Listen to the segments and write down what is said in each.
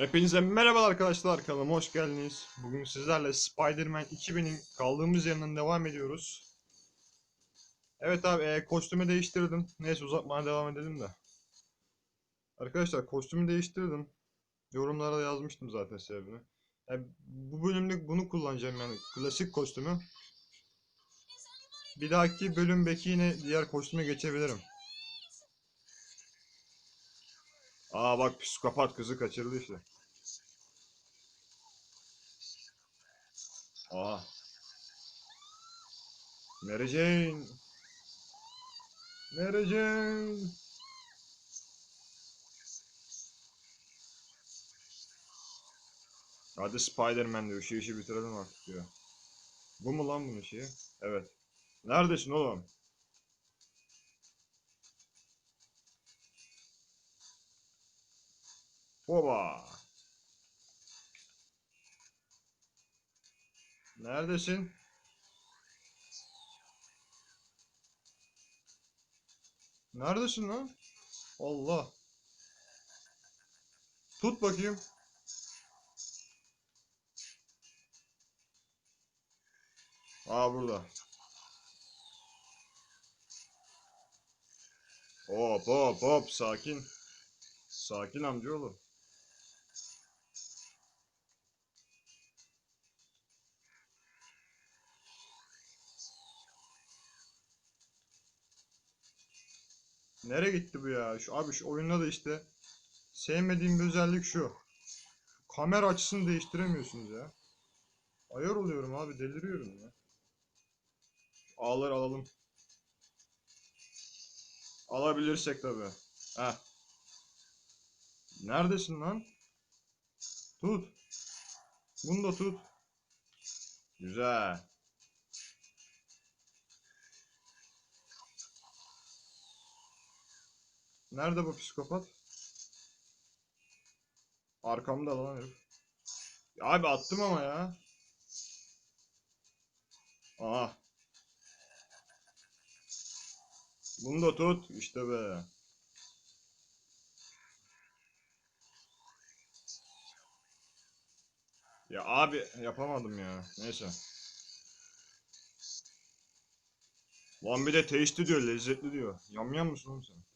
Hepinize merhaba arkadaşlar kanalıma hoş geldiniz. Bugün sizlerle Spider-Man 2000'in kaldığımız yerden devam ediyoruz. Evet abi e, kostümü değiştirdim. Neyse uzatmaya devam edelim de. Arkadaşlar kostümü değiştirdim. Yorumlara da yazmıştım zaten sebebini. Yani bu bölümlük bunu kullanacağım yani klasik kostümü. Bir dahaki bölüm belki yine diğer kostüme geçebilirim. Aa bak psikopat kızı kaçırdı işte. Aa. Mary Jane. Mary Jane. Hadi Spider-Man diyor. Şu işi bitirelim artık diyor. Bu mu lan bunun şeyi? Evet. Neredesin oğlum? Hoba. Neredesin? Neredesin lan? Allah. Tut bakayım. Aa burada. Hop hop hop sakin. Sakin amcaoğlu. Nereye gitti bu ya? Şu abi şu oyunda da işte sevmediğim bir özellik şu. Kamera açısını değiştiremiyorsunuz ya. Ayar oluyorum abi deliriyorum ya. Ağları alalım. Alabilirsek tabi. Heh. Neredesin lan? Tut. Bunu da tut. Güzel. Nerede bu psikopat? Arkamda lan herif. Abi attım ama ya. Aha. Bunu da tut. işte be. Ya abi yapamadım ya. Neyse. Lan bir de tasty diyor, lezzetli diyor. Yamyam mısın oğlum sen?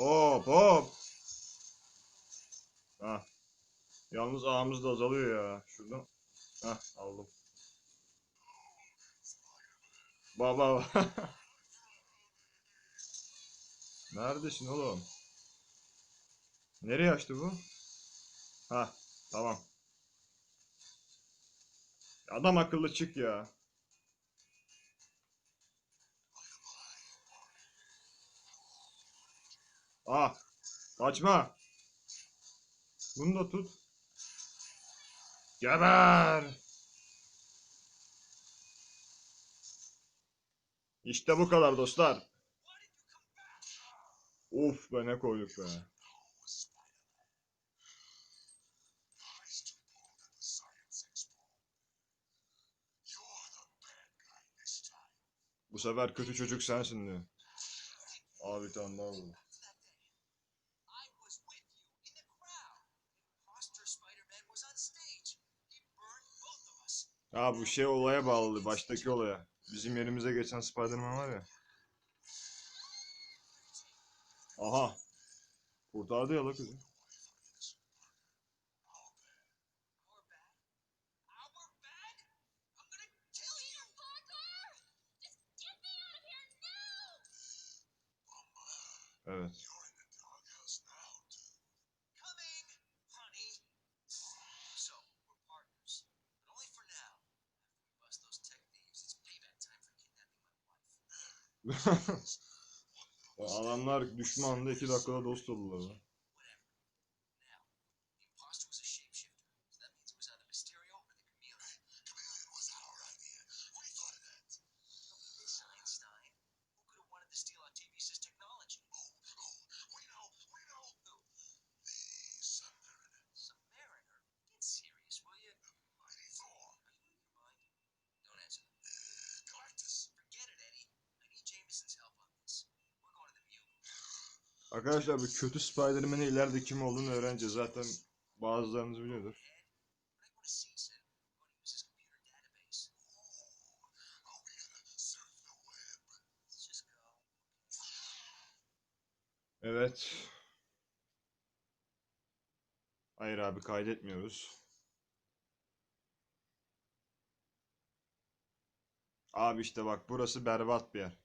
Hop hop. Ha. Yalnız ağımız da azalıyor ya. Şuradan. Hah aldım. Baba. Neredesin oğlum? Nereye açtı bu? Ha tamam. Adam akıllı çık ya. Ah kaçma. Bunu da tut. Geber. İşte bu kadar dostlar. Of be ne koyduk be. Bu sefer kötü çocuk sensin diyor. Abi bir tane daha vurdu. Ha bu şey olaya bağlı baştaki olaya. Bizim yerimize geçen Spider-Man var ya. Aha. Kurtardı ya la kızı. Our Adamlar düşmanla iki dakikada dost oldular Arkadaşlar bu kötü Spider-Man'in ileride kim olduğunu öğreneceğiz. Zaten bazılarınız biliyordur. Evet. Hayır abi kaydetmiyoruz. Abi işte bak burası berbat bir yer.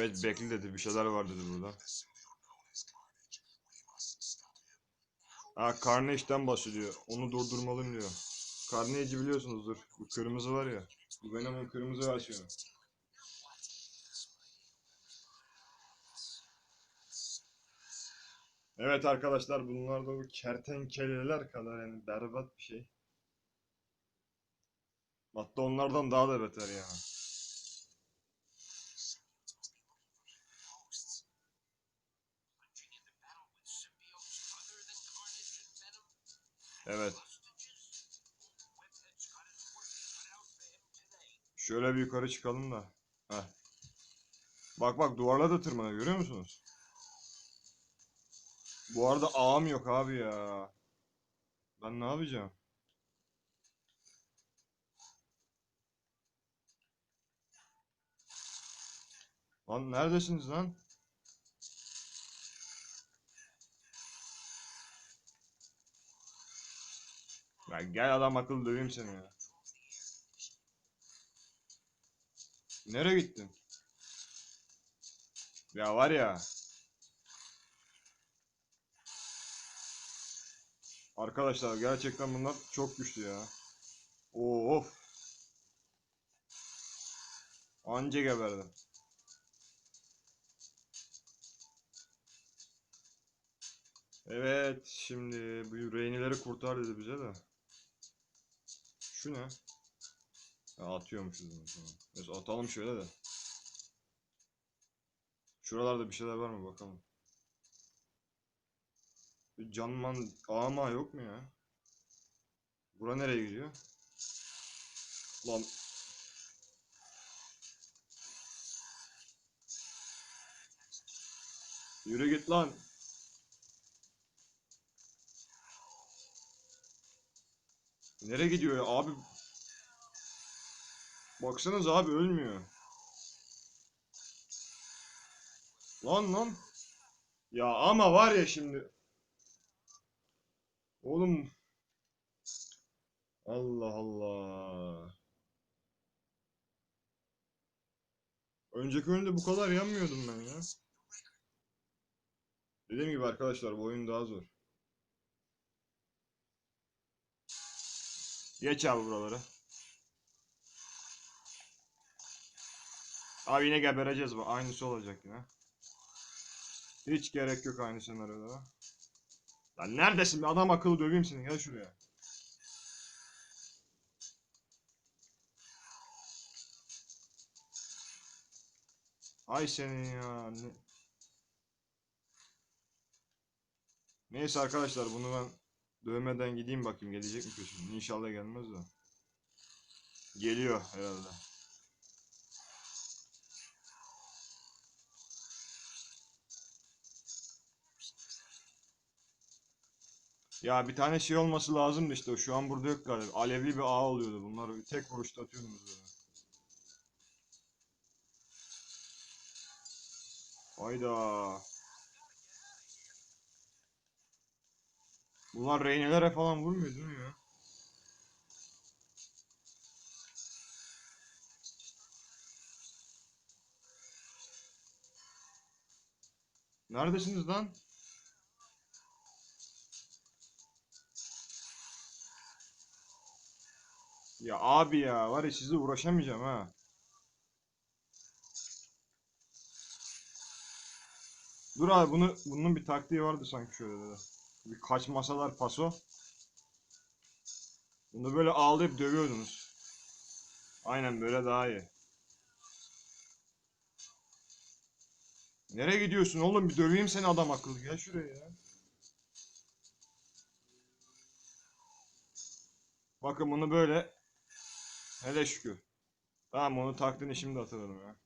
Evet bekle dedi bir şeyler var dedi burada. Ha Carnage'den bahsediyor. Onu durdurmalıyım diyor. Carnage'i biliyorsunuzdur. Bu kırmızı var ya. Bu Venom'un kırmızı versiyonu. Evet arkadaşlar bunlar da bu kertenkeleler kadar yani berbat bir şey. Hatta onlardan daha da beter ya. Evet. Şöyle bir yukarı çıkalım da. Heh. Bak bak duvarla da tırmanıyor görüyor musunuz? Bu arada ağım yok abi ya. Ben ne yapacağım? Lan neredesiniz lan? Gel adam akıllı döveyim seni ya. Nereye gittin? Ya var ya. Arkadaşlar gerçekten bunlar çok güçlü ya. Of. Anca geberdim. Evet, şimdi bu reynileri kurtar dedi bize de. Şu ne? Ha, atıyormuşuz bunu tamam. Neyse atalım şöyle de. Şuralarda bir şeyler var mı bakalım. Canman ama yok mu ya? Bura nereye gidiyor? Lan. Yürü git lan. Nereye gidiyor ya abi? Baksanız abi ölmüyor. Lan lan. Ya ama var ya şimdi. Oğlum. Allah Allah. Önceki oyunda bu kadar yanmıyordum ben ya. Dediğim gibi arkadaşlar bu oyun daha zor. Geç abi buraları. Abi yine gebereceğiz bu. Aynısı olacak yine. Hiç gerek yok aynı senaryoda. Lan neredesin? Adam akıllı döveyim seni. Gel şuraya. Ay senin ya. Ne... Neyse arkadaşlar bunu ben dövmeden gideyim bakayım gelecek mi peşimden. İnşallah gelmez de. Geliyor herhalde. Ya bir tane şey olması lazımdı işte. Şu an burada yok galiba. Alevli bir ağ oluyordu. Bunları tek vuruşta atıyordunuz böyle. Hayda. Bunlar reynelere falan vurmuyor değil mi ya? Neredesiniz lan? Ya abi ya var ya sizle uğraşamayacağım ha. Dur abi bunu bunun bir taktiği vardı sanki şöyle de. Bir kaç masalar paso. Bunu böyle ağlayıp dövüyordunuz. Aynen böyle daha iyi. Nereye gidiyorsun oğlum? Bir döveyim seni adam akıllı. Gel şuraya ya. Bakın bunu böyle. Hele şükür. Tamam onu taktığını şimdi hatırladım ya.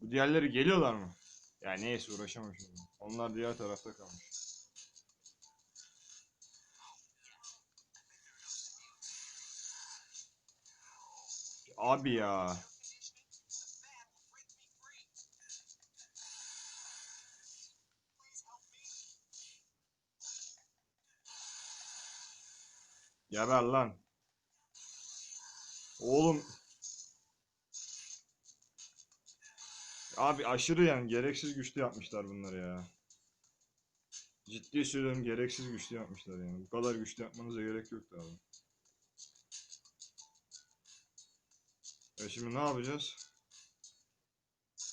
Bu diğerleri geliyorlar mı? Ya neyse uğraşamam. Onlar diğer tarafta kalmış. Abi ya. Geber lan. Oğlum. Abi aşırı yani gereksiz güçlü yapmışlar bunları ya. Ciddi söylüyorum gereksiz güçlü yapmışlar yani. Bu kadar güçlü yapmanıza gerek yoktu abi. E şimdi ne yapacağız?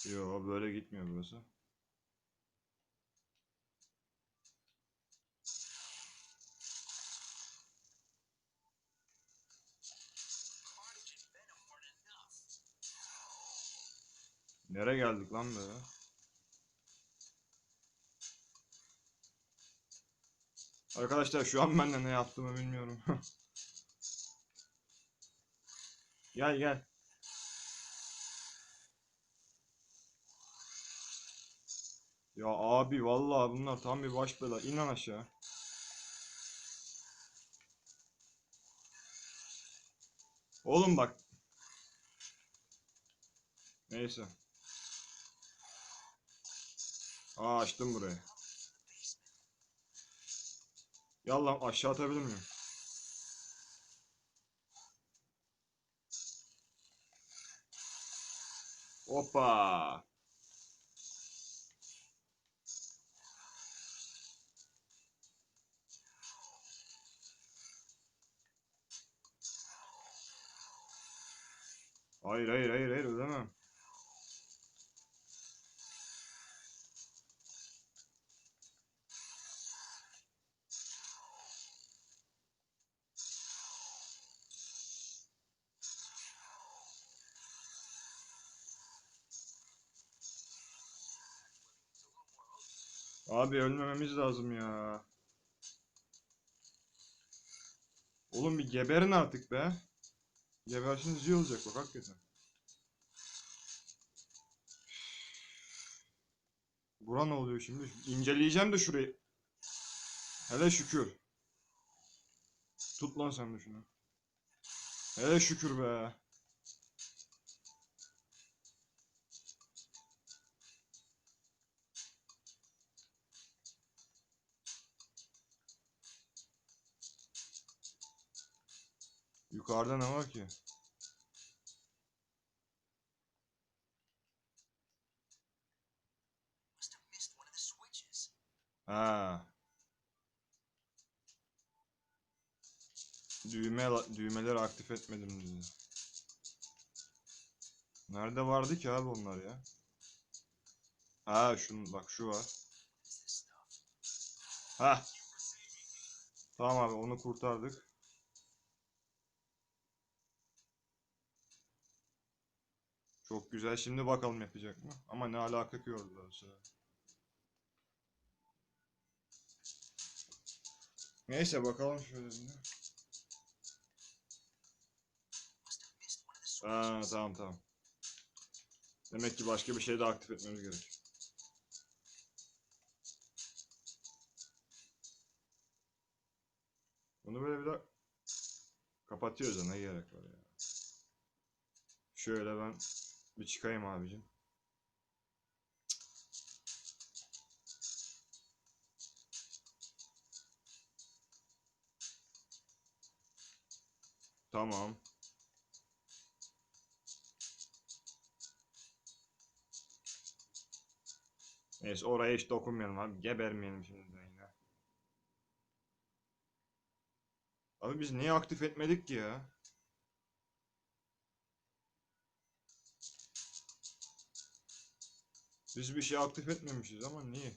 Yo böyle gitmiyor burası. Nereye geldik lan be? Arkadaşlar şu an ben de ne yaptığımı bilmiyorum. Gel gel. Ya abi vallahi bunlar tam bir baş bela. İn lan aşağı. Oğlum bak. Neyse. Aa açtım burayı. Yallah aşağı atabilir miyim? Hoppa. Hayır hayır hayır hayır ödemem. Abi ölmememiz lazım ya. Oğlum bir geberin artık be. Gebersiniz iyi olacak bak hakikaten. Bura ne oluyor şimdi? İnceleyeceğim de şurayı. Hele şükür. Tut lan sen de şunu. Hele şükür be. Yukarıda ne var ki? Ha. Düğme düğmeleri aktif etmedim dedi. Nerede vardı ki abi onlar ya? Ha şunu bak şu var. Ha. Tamam abi onu kurtardık. Çok güzel. Şimdi bakalım yapacak mı? Ama ne alaka ki orada. Neyse bakalım şöyle bir. Ha tamam tamam. Demek ki başka bir şey de aktif etmemiz gerek. Bunu böyle bir de kapatıyoruz da ne gerek var ya. Şöyle ben bir çıkayım abicim. Tamam. Neyse oraya hiç dokunmayalım abi. Gebermeyelim şimdi de yine. Abi biz niye aktif etmedik ki ya? Biz bir şey aktif etmemişiz ama niye?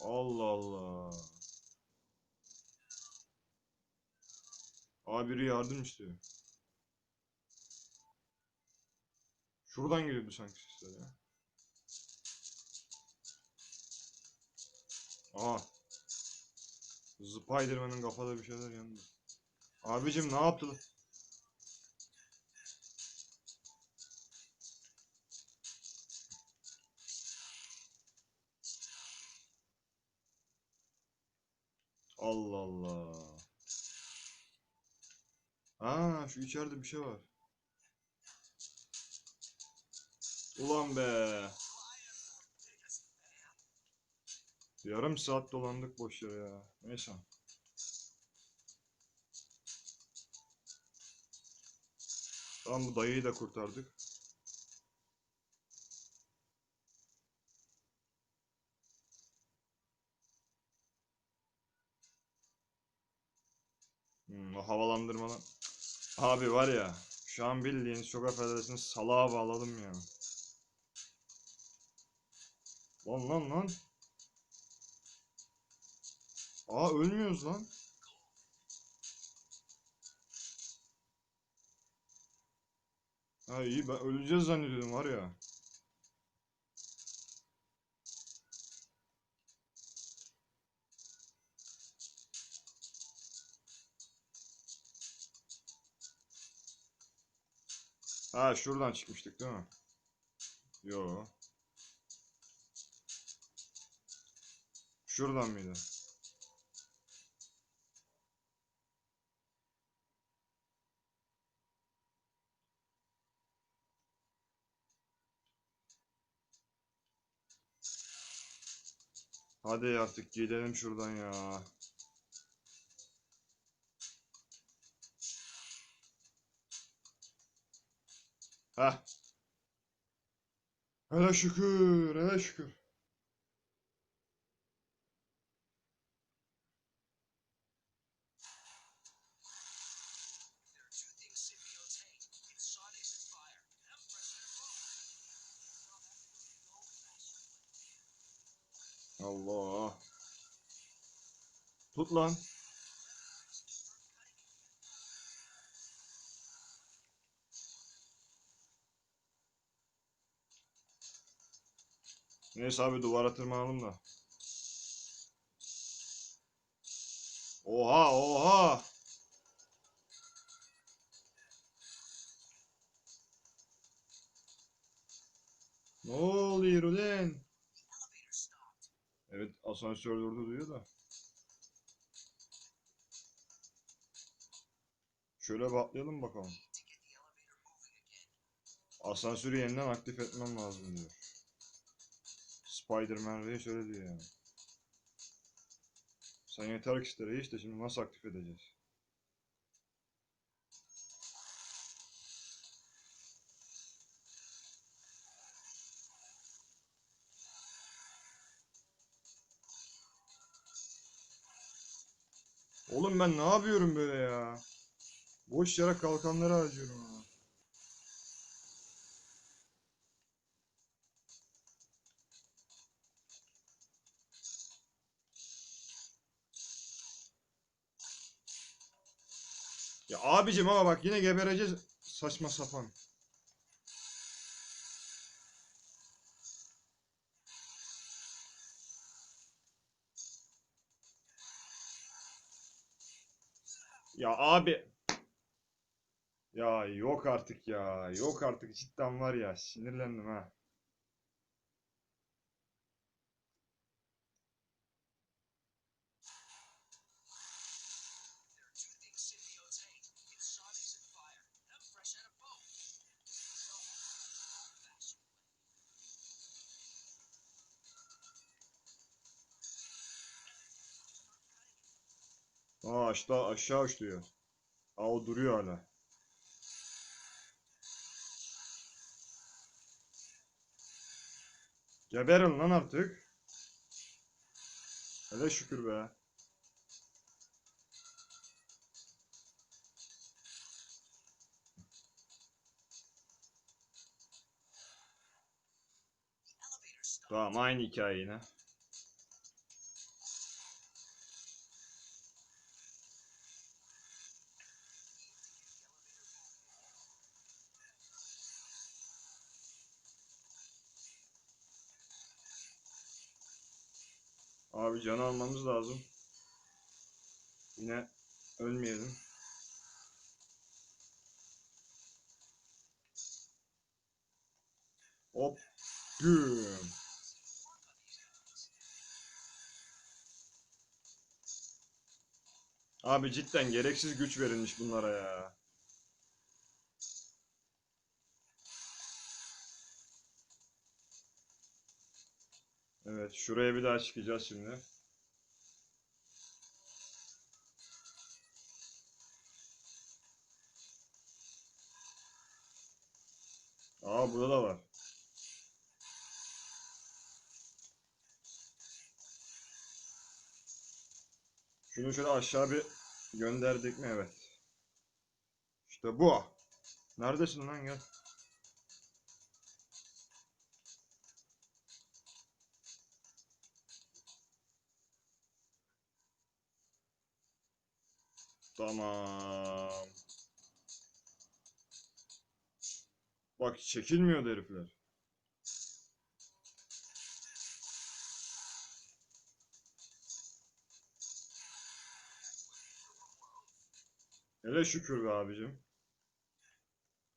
Allah Allah. Aa biri yardım istiyor. Şuradan geliyordu sanki sesler ya. Aa. Spiderman'ın kafada bir şeyler yandı. Abicim ne yaptı? Allah Allah. Aa şu içeride bir şey var. Ulan be. Yarım saat dolandık boş yere ya. Neyse. Tamam bu dayıyı da kurtardık. Hmm, o havalandırmadan. Abi var ya. Şu an bildiğin çok affedersiniz salağa bağladım ya. Lan lan lan. Aa ölmüyoruz lan. Ha iyi ben öleceğiz zannediyordum var ya. Ha şuradan çıkmıştık değil mi? Yo. Şuradan mıydı? Hadi artık gidelim şuradan ya. Heh. Hele şükür, hele şükür. Allah. Tut lan. Neyse abi duvara tırmanalım da. Oha oha. Ne oluyor ulan? Evet asansör durdu diyor da. Şöyle bir atlayalım bakalım. Asansörü yeniden aktif etmem lazım diyor. Spider-Man Reis öyle diyor yani. Sen yeter ki iste Reis de şimdi nasıl aktif edeceğiz? Oğlum ben ne yapıyorum böyle ya? Boş yere kalkanları harcıyorum ha. Ya abicim ama bak yine gebereceğiz saçma sapan. Ya abi. Ya yok artık ya. Yok artık cidden var ya. Sinirlendim ha. Aşağı aşağı uçuyor. Aa o duruyor hala. Geberin lan artık. Hele şükür be. Tamam aynı hikaye yine. Abi canı almamız lazım. Yine ölmeyelim. Hop. Güm. Abi cidden gereksiz güç verilmiş bunlara ya. Evet, şuraya bir daha çıkacağız şimdi. Aa burada da var. Şunu şöyle aşağı bir gönderdik mi? Evet. İşte bu. Neredesin lan gel. Tamam. Bak çekilmiyor herifler. Hele şükür be abicim.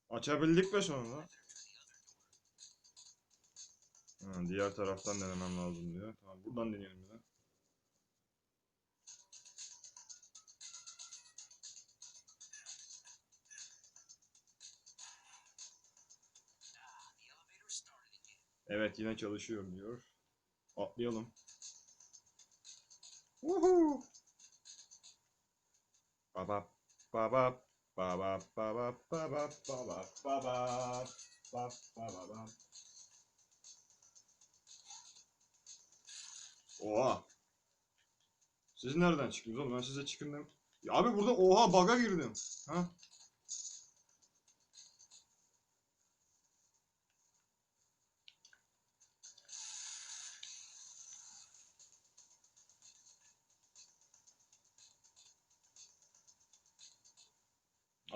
Açabildik be sonunda. Ha, diğer taraftan denemem lazım diyor. Tamam buradan deneyelim bir. Evet yine çalışıyor diyor. Atlayalım. Woohoo! Babap babap babap babap babap babap babap bap babap. Oha! Siz nereden çıktınız oğlum? Ben size çıkın dem- Ya abi burada oha baga girdim. Ha?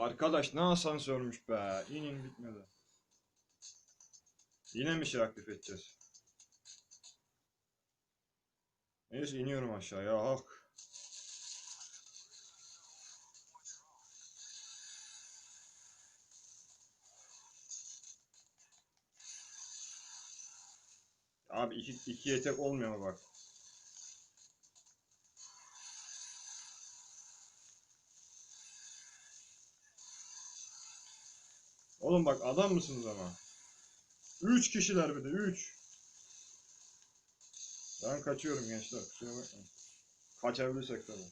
Arkadaş ne asansörmüş be. İnin bitmedi. Yine mi şey aktif edeceğiz? Neyse iniyorum aşağıya. Hak. Abi iki, iki yetek olmuyor mu bak. Oğlum bak adam mısınız ama? Üç kişiler bir de üç. Ben kaçıyorum gençler. Kusura bakmayın. Kaçabilirsek tabii.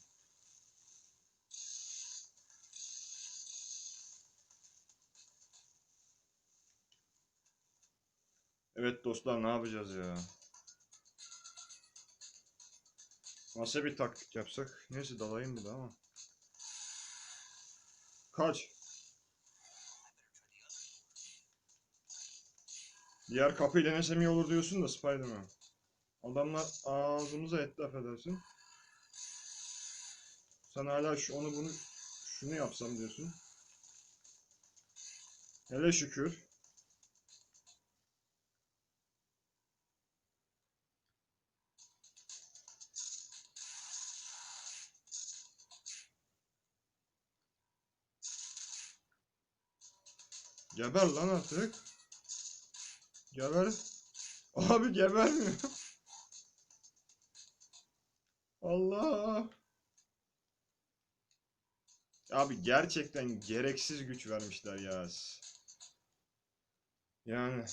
Evet dostlar ne yapacağız ya? Nasıl bir taktik yapsak? Neyse dalayım bir de ama. Kaç. Diğer kapıyı denesem iyi olur diyorsun da Spider-Man. Adamlar ağzımıza etti affedersin. Sen hala şu onu bunu şunu yapsam diyorsun. Hele şükür. Geber lan artık. Geber. Abi gebermiyor. Allah. Abi gerçekten gereksiz güç vermişler ya. Yani.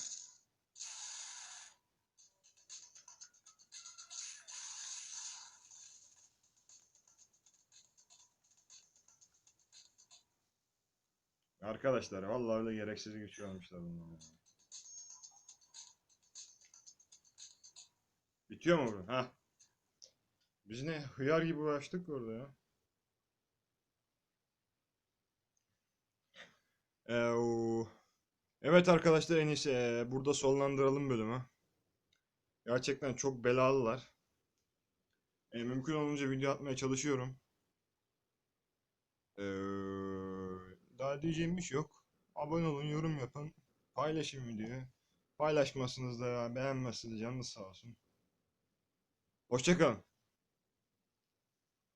Arkadaşlar vallahi öyle gereksiz güç vermişler bunlara. Bitiyor mu bu? Ha. Biz ne hıyar gibi uğraştık orada ya. Evet arkadaşlar en iyisi ee, burada sonlandıralım bölümü. Gerçekten çok belalılar. Ee, mümkün olunca video atmaya çalışıyorum. Ee, daha diyeceğim bir şey yok. Abone olun, yorum yapın, paylaşın videoyu. Paylaşmazsınız da beğenmezsiniz canınız sağ olsun. Hoşçakalın.